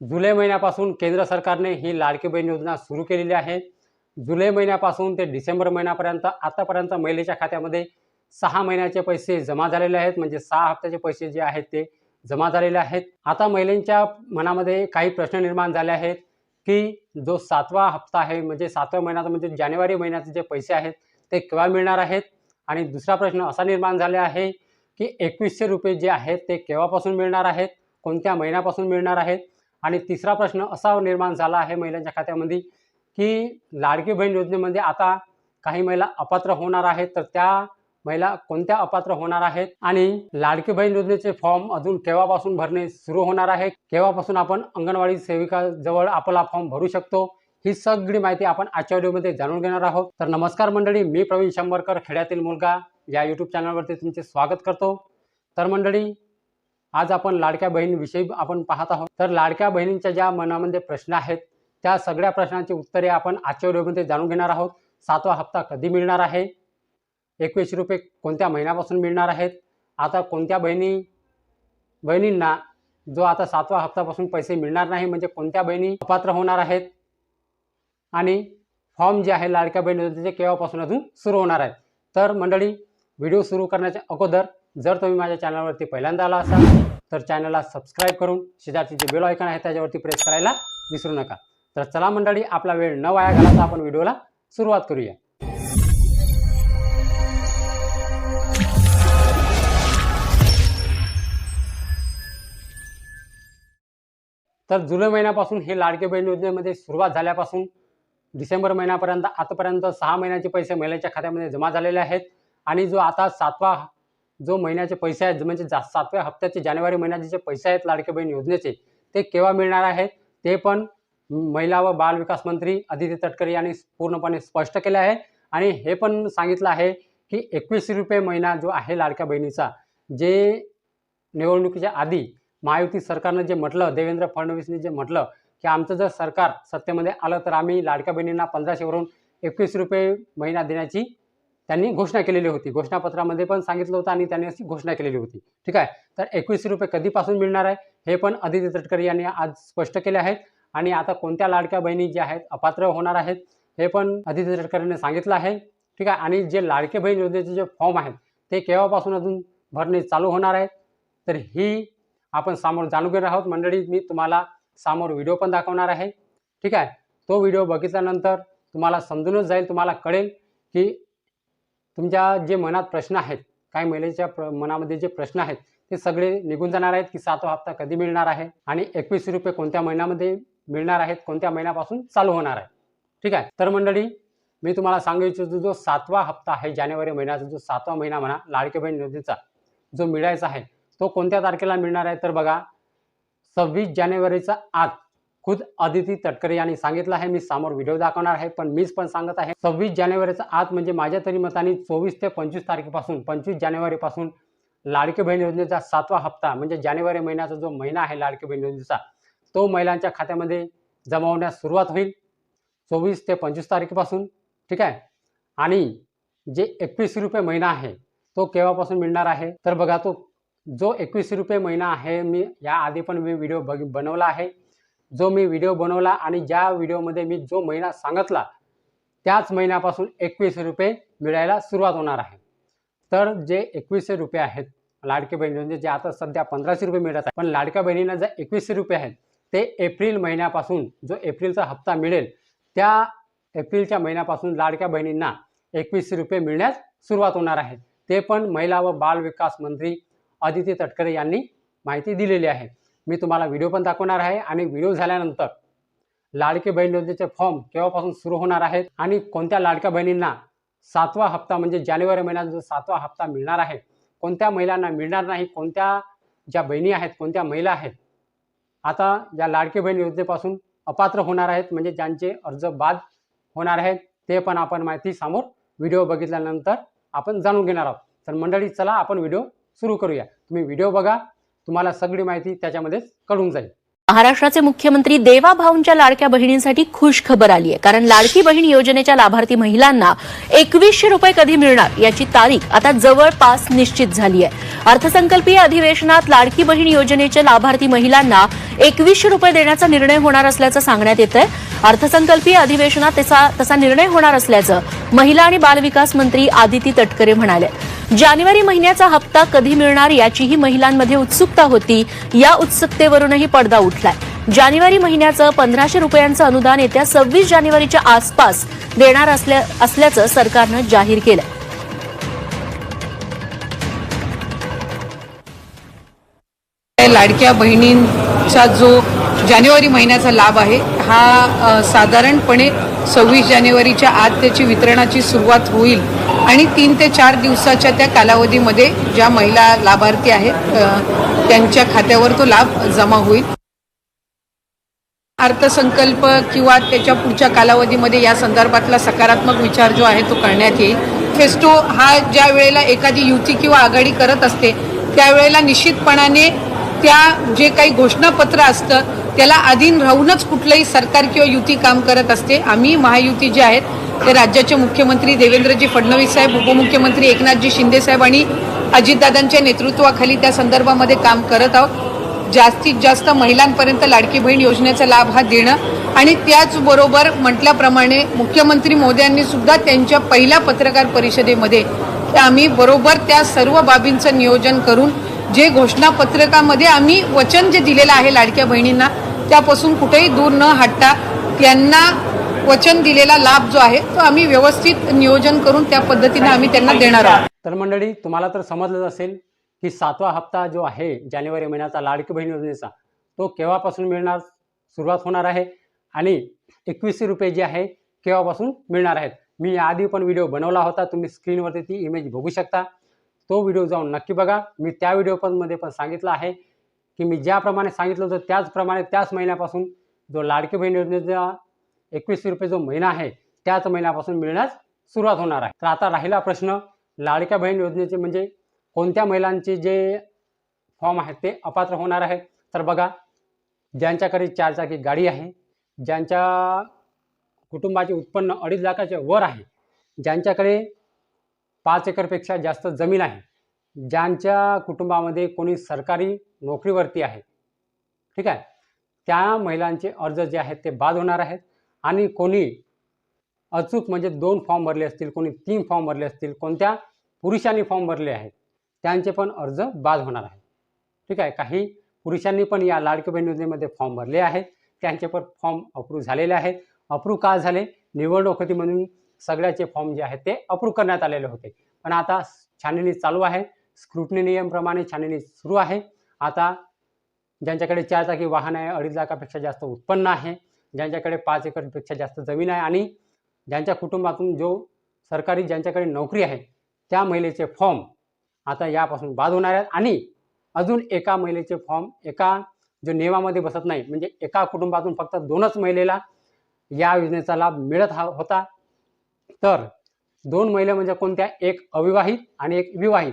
जुलै महिन्यापासून केंद्र सरकारने ही लाडकी बहीण योजना सुरू केलेली आहे. जुलै महिन्यापासून ते डिसेंबर महिन्यापर्यंत आतापर्यंत महिलेच्या खात्यामध्ये सहा महिन्याचे पैसे जमा झालेले आहेत. म्हणजे सहा हप्त्याचे पैसे जे आहेत ते जमा झालेले आहेत. आता महिलांच्या मनामध्ये काही प्रश्न निर्माण झाले आहेत की जो सातवा हप्ता आहे म्हणजे सातव्या महिन्याचा म्हणजे जानेवारी महिन्याचे जे पैसे आहेत ते केव्हा मिळणार आहेत? आणि दुसरा प्रश्न असा निर्माण झाला आहे की एकवीसशे रुपये जे आहेत ते केव्हापासून मिळणार आहेत? कोणत्या महिन्यापासून मिळणार आहेत? आणि तिसरा प्रश्न असा निर्माण झाला आहे महिलांच्या खात्यामध्ये की लाडकी बहीण योजनेमध्ये आता काही महिला अपात्र होणार आहेत तर त्या महिला कोणत्या अपात्र होणार आहेत? आणि लाडकी बहीण योजनेचे फॉर्म अजून केव्हापासून भरणे सुरू होणार आहे? केव्हापासून आपण अंगणवाडी सेविकाजवळ आपला फॉर्म भरू शकतो? ही सगळी माहिती आपण आजच्या व्हिडिओमध्ये जाणून घेणार आहोत. तर नमस्कार मंडळी मी प्रवीण शंभरकर खेड्यातील मुलगा. या यूट्यूब चॅनलवरती तुमचे स्वागत करतो. तर मंडळी आज आपण लाडक्या बहिणीविषयी आपण पाहत आहोत. तर लाडक्या बहिणींच्या ज्या मनामध्ये प्रश्न आहेत त्या सगळ्या प्रश्नांची उत्तरे आपण आजच्या व्हिडिओमध्ये जाणून घेणार आहोत. सातवा हप्ता कधी मिळणार आहे? एकवीसशे रुपये कोणत्या महिन्यापासून मिळणार आहेत? आता कोणत्या बहिणी बहिणींना जो आता सातवा हप्तापासून पैसे मिळणार नाही म्हणजे कोणत्या बहिणी अपात्र होणार आहेत? आणि फॉर्म जे आहे लाडक्या बहिणी योजनेचे केव्हापासून अजून सुरू होणार आहेत? तर मंडळी व्हिडिओ सुरू करण्याच्या अगोदर जर तुम्ही माझ्या चॅनलवरती पहिल्यांदा आला असाल तर चॅनलला सबस्क्राईब करून शेजारची जे बेल आयकॉन आहे त्याच्यावरती प्रेस करायला विसरू नका. तर चला मंडळी आपला वेळ न वाया घालायचा आपण व्हिडिओला सुरुवात करूया. तर जुलै महिन्यापासून हे लाडके बहीण योजनेमध्ये सुरुवात झाल्यापासून डिसेंबर महिन्यापर्यंत आतापर्यंत सहा महिन्याचे पैसे महिलांच्या खात्यामध्ये जमा झालेले आहेत. आणि जो आता सातवा जो महिन्याचे पैसे आहेत म्हणजे जा सातव्या हप्त्याचे जानेवारी महिन्याचे जे पैसे आहेत लाडके बहीण योजनेचे ते केव्हा मिळणार आहेत ते पण महिला व बाल विकास मंत्री अदिती तटकरे यांनी पूर्णपणे स्पष्ट केले आहे. आणि हे पण सांगितलं आहे की एकवीसशे रुपये महिना जो आहे लाडक्या बहिणीचा जे निवडणुकीच्या आधी महायुती सरकारनं जे म्हटलं देवेंद्र फडणवीसने जे म्हटलं की आमचं जर सरकार सत्तेमध्ये आलं तर आम्ही लाडक्या बहिणींना पंधराशेवरून एकवीस रुपये महिना देण्याची त्यांनी घोषणा केलेली होती. घोषणापत्रामध्ये पण सांगितलं होतं आणि त्यांनी अशी घोषणा केलेली होती. ठीक आहे? तर एकवीसशे रुपये कधीपासून मिळणार आहे? हे पण अदिती तटकरे यांनी आज स्पष्ट केले आहेत. आणि आता कोणत्या लाडक्या बहिणी ज्या आहेत अपात्र होणार आहेत हे पण अदिती तटकरेने सांगितलं आहे. ठीक आहे? आणि जे लाडके बहीण योजनेचे जे फॉर्म आहेत ते केव्हापासून अजून भरणे चालू होणार आहेत? तर ही आपण समोर जाणून घेणार आहोत. मंडळी मी तुम्हाला समोर व्हिडिओ पण दाखवणार आहे. ठीक आहे? तो व्हिडिओ बघितल्यानंतर तुम्हाला समजूनच जाईल तुम्हाला कळेल की तुमच्या जे मनात प्रश्न आहेत काही महिलेच्या प्र मनामध्ये जे प्रश्न आहेत ते सगळे निघून जाणार आहेत की सातवा हप्ता कधी मिळणार आहे आणि एकवीस रुपये कोणत्या महिन्यामध्ये मिळणार आहेत कोणत्या महिन्यापासून चालू होणार आहे. ठीक आहे? तर मंडळी मी तुम्हाला सांगू इच्छितो जो सातवा हप्ता आहे जानेवारी महिन्याचा जो सातवा महिना म्हणा लाडके बहीण योजनेचा जो मिळायचा आहे तो कोणत्या तारखेला मिळणार आहे? तर बघा सव्वीस जानेवारीचा आत खुद अदिती तटकरे यांनी सांगितलं आहे. मी समोर व्हिडिओ दाखवणार आहे पण मीच पण सांगत आहे. सव्वीस जानेवारीचा आत म्हणजे माझ्या तरी मताने चोवीस ते पंचवीस तारखेपासून पंचवीस जानेवारीपासून लाडकी बहीण योजनेचा सातवा हप्ता म्हणजे जानेवारी महिन्याचा जो महिना आहे लाडकी बहीण योजनेचा तो महिलांच्या खात्यामध्ये जमा होण्यास सुरुवात होईल चोवीस ते पंचवीस तारखेपासून. ठीक आहे? आणि जे एकवीस रुपये महिना आहे तो केव्हापासून मिळणार आहे? तर बघा तो जो एकवीस रुपये महिना आहे मी या आधी पण मी व्हिडिओ बघ बनवला आहे. जो मी व्हिडिओ बनवला आणि ज्या व्हिडिओमध्ये मी जो महिना सांगितला त्याच महिन्यापासून एकवीस रुपये मिळायला सुरुवात होणार आहे. तर जे एकवीसशे रुपये आहेत लाडक्या बहीण म्हणजे जे आता सध्या पंधराशे रुपये मिळत आहे पण लाडक्या बहिणींना जे एकवीसशे रुपये आहेत ते एप्रिल महिन्यापासून जो एप्रिलचा हप्ता मिळेल त्या एप्रिलच्या महिन्यापासून लाडक्या बहिणींना एकवीसशे रुपये मिळण्यास सुरुवात होणार आहे. ते पण महिला व बाल विकास मंत्री आदिती तटकरे यांनी माहिती दिलेली आहे. मी तुम्हाला व्हिडिओ पण दाखवणार आहे आणि व्हिडिओ झाल्यानंतर लाडके बहीण योजनेचे फॉर्म केव्हापासून सुरू होणार आहेत आणि कोणत्या लाडक्या बहिणींना सातवा हप्ता म्हणजे जानेवारी महिन्यात जो सातवा हप्ता मिळणार आहे कोणत्या महिलांना मिळणार नाही कोणत्या ज्या बहिणी आहेत कोणत्या महिला आहेत आता या लाडके बहीण योजनेपासून अपात्र होणार आहेत म्हणजे ज्यांचे अर्ज बाद होणार आहेत ते पण आपण माहिती समोर व्हिडिओ बघितल्यानंतर आपण जाणून घेणार आहोत. तर मंडळी चला आपण व्हिडिओ सुरू करूया. तुम्ही व्हिडिओ बघा तुम्हाला सगळी माहिती त्याच्यामध्येच कळून जाईल. महाराष्ट्राचे मुख्यमंत्री देवा भाऊंच्या लाडक्या बहिणींसाठी खुश खबर आली आहे. कारण लाडकी बहीण योजनेच्या लाभार्थी महिलांना एकवीसशे रुपये कधी मिळणार याची तारीख आता जवळपास निश्चित झाली आहे. अर्थसंकल्पीय अधिवेशनात लाडकी बहीण योजनेच्या लाभार्थी महिलांना एकवीसशे रुपये देण्याचा निर्णय होणार असल्याचं सांगण्यात येत आहे अर्थसंकल्पीय अधिवेशनात त्याचा तसा निर्णय होणार असल्याचं महिला आणि बालविकास मंत्री आदिती तटकरे म्हणाले. जानेवारी महिन्याचा हप्ता कधी मिळणार याचीही महिलांमध्ये उत्सुकता होती. या उत्सुकतेवरूनही पडदा उठलाय. जानेवारी महिन्याचं पंधराशे रुपयांचं अनुदान येत्या सव्वीस जानेवारीच्या आसपास देणार असल्या- असल्याचं सरकारनं जाहीर केलं लाडक्या बहिणींचा जो जानेवारी महिन्याचा लाभ आहे हा साधारणपणे सव्वीस जानेवारीच्या आत त्याची वितरणाची सुरुवात होईल आणि तीन ते चार दिवसाच्या त्या कालावधीमध्ये ज्या महिला लाभार्थी आहेत त्यांच्या खात्यावर तो लाभ जमा होईल. अर्थसंकल्प किंवा त्याच्या पुढच्या कालावधीमध्ये या संदर्भातला सकारात्मक विचार जो आहे तो करण्यात येईल. फेस्टो हा ज्या वेळेला एखादी युती किंवा आघाडी करत असते त्यावेळेला निश्चितपणाने त्या जे काही घोषणापत्र असतं त्याला अधीन राहूनच कुठलंही सरकार किंवा युती काम करत असते. आम्ही महायुती जे आहेत ते राज्याचे मुख्यमंत्री देवेंद्रजी फडणवीस साहेब उपमुख्यमंत्री एकनाथजी शिंदे साहेब आणि अजितदादांच्या नेतृत्वाखाली त्या संदर्भामध्ये काम करत आहोत. जास्तीत जास्त महिलांपर्यंत लाडकी बहीण योजनेचा लाभ हा देणं आणि त्याचबरोबर म्हटल्याप्रमाणे मुख्यमंत्री मोदी सुद्धा त्यांच्या पहिल्या पत्रकार परिषदेमध्ये आम्ही बरोबर त्या सर्व बाबींचं नियोजन करून जे घोषणापत्रकामध्ये आम्ही वचन जे दिलेलं आहे लाडक्या बहिणींना त्यापासून कुठेही दूर न हटता त्यांना वचन दिलेला लाभ जो आहे तो आम्ही व्यवस्थित नियोजन करून त्या पद्धतीने आम्ही त्यांना देणार आहोत. तर मंडळी तुम्हाला तर समजलंच असेल की सातवा हप्ता जो आहे जानेवारी महिन्याचा लाडकी बहीण योजनेचा तो केव्हापासून मिळणार सुरुवात होणार आहे आणि एकवीसशे रुपये जे आहे केव्हापासून मिळणार आहेत? मी याआधी पण व्हिडिओ बनवला होता तुम्ही स्क्रीनवरती ती इमेज बघू शकता. तो व्हिडिओ जाऊन नक्की बघा. मी त्या व्हिडिओ पण मध्ये पण सांगितलं आहे की मी ज्याप्रमाणे सांगितलं होतं त्याचप्रमाणे त्याच महिन्यापासून जो लाडकी बहीण योजनेचा एकवीसशे रुपये जो महिना आहे त्याच महिन्यापासून मिळण्यास सुरुवात होणार आहे. तर आता राहिला प्रश्न लाडक्या बहीण योजनेचे म्हणजे कोणत्या महिलांचे जे फॉर्म आहेत ते अपात्र होणार आहेत? तर बघा ज्यांच्याकडे चारचाकी गाडी आहे ज्यांच्या कुटुंबाचे उत्पन्न अडीच लाखाच्या वर आहे ज्यांच्याकडे पाच एकरपेक्षा जास्त जमीन आहे ज्यांच्या कुटुंबामध्ये कोणी सरकारी नोकरीवरती आहे. ठीक आहे? त्या महिलांचे अर्ज जे आहेत ते बाद होणार आहेत आणि कोणी अचूक म्हणजे दोन फॉर्म भरले असतील कोणी तीन फॉर्म भरले असतील कोणत्या पुरुषांनी फॉर्म भरले आहेत त्यांचे पण अर्ज बाद होणार आहेत. ठीक आहे? काही पुरुषांनी पण या लाडके बहीण योजनेमध्ये फॉर्म भरले आहेत. त्यांचे पण फॉर्म अप्रूव्ह झालेले आहेत. अप्रूव्ह का झाले? निवडणूक होती म्हणून सगळ्याचे फॉर्म जे आहेत ते अप्रूव्ह करण्यात आलेले होते. पण आता छाननी चालू आहे. स्क्रुटनी नियमप्रमाणे छाननी सुरू आहे. आता ज्यांच्याकडे चारचाकी वाहन आहे अडीच लाखापेक्षा जास्त उत्पन्न आहे ज्यांच्याकडे पाच एकरपेक्षा जास्त जमीन आहे आणि ज्यांच्या कुटुंबातून जो सरकारी ज्यांच्याकडे नोकरी आहे त्या महिलेचे फॉर्म आता यापासून बाद होणार आहेत आणि अजून एका महिलेचे फॉर्म एका जो नियमामध्ये बसत नाही म्हणजे एका कुटुंबातून फक्त दोनच महिलेला या योजनेचा लाभ मिळत हा होता. तर दोन महिला म्हणजे कोणत्या? एक अविवाहित आणि एक विवाहित.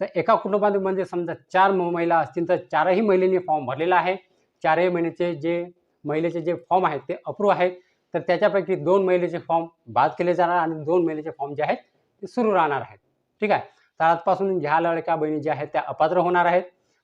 तर एका कुटुंबामध्ये म्हणजे समजा चार म- महिला असतील तर चारही महिलेने फॉर्म भरलेला आहे. चारही महिन्याचे जे महिलेचे जे फॉर्म आहेत ते अप्रूव्ह आहेत. तर त्याच्यापैकी दोन महिलेचे फॉर्म बाद केले जाणार आणि दोन महिलेचे फॉर्म जे आहेत ते सुरू राहणार आहेत. ठीक आहे? तर आजपासून ह्या लडक्या बहिणी ज्या आहेत त्या अपात्र होणार आहेत.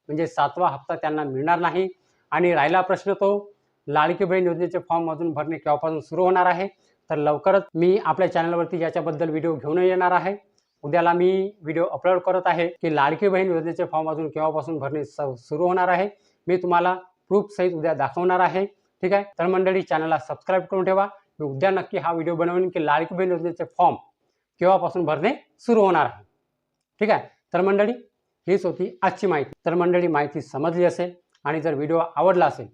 म्हणजे सातवा हप्ता त्यांना मिळणार नाही. आणि राहिला प्रश्न तो लाडकी बहीण योजनेचे फॉर्म अजून भरणे केव्हापासून सुरू होणार आहे? तर लवकरच मी आपल्या चॅनलवरती याच्याबद्दल व्हिडिओ घेऊन येणार आहे. उद्याला मी व्हिडिओ अपलोड करत आहे की लाडकी बहीण योजनेचे फॉर्म अजून केव्हापासून भरणे सुरू होणार आहे मी तुम्हाला प्रूफ सहित उद्या दाखवणार आहे. ठीक आहे? तर मंडळी चॅनलला सबस्क्राईब करून ठेवा. मी उद्या नक्की हा व्हिडिओ बनवेन की लाडकी बहीण योजनेचे फॉर्म केव्हापासून भरणे सुरू होणार आहे. ठीक आहे? तर मंडळी हीच होती आजची माहिती. तर मंडळी माहिती समजली असेल आणि जर व्हिडिओ आवडला असेल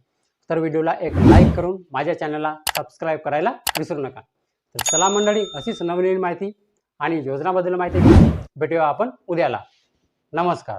तर व्हिडिओला एक लाईक करून माझ्या चॅनलला सबस्क्राईब करायला विसरू नका. तर चला मंडळी अशीच नवनवीन माहिती आणि योजनाबद्दल माहिती भेटूया आपण उद्याला. नमस्कार.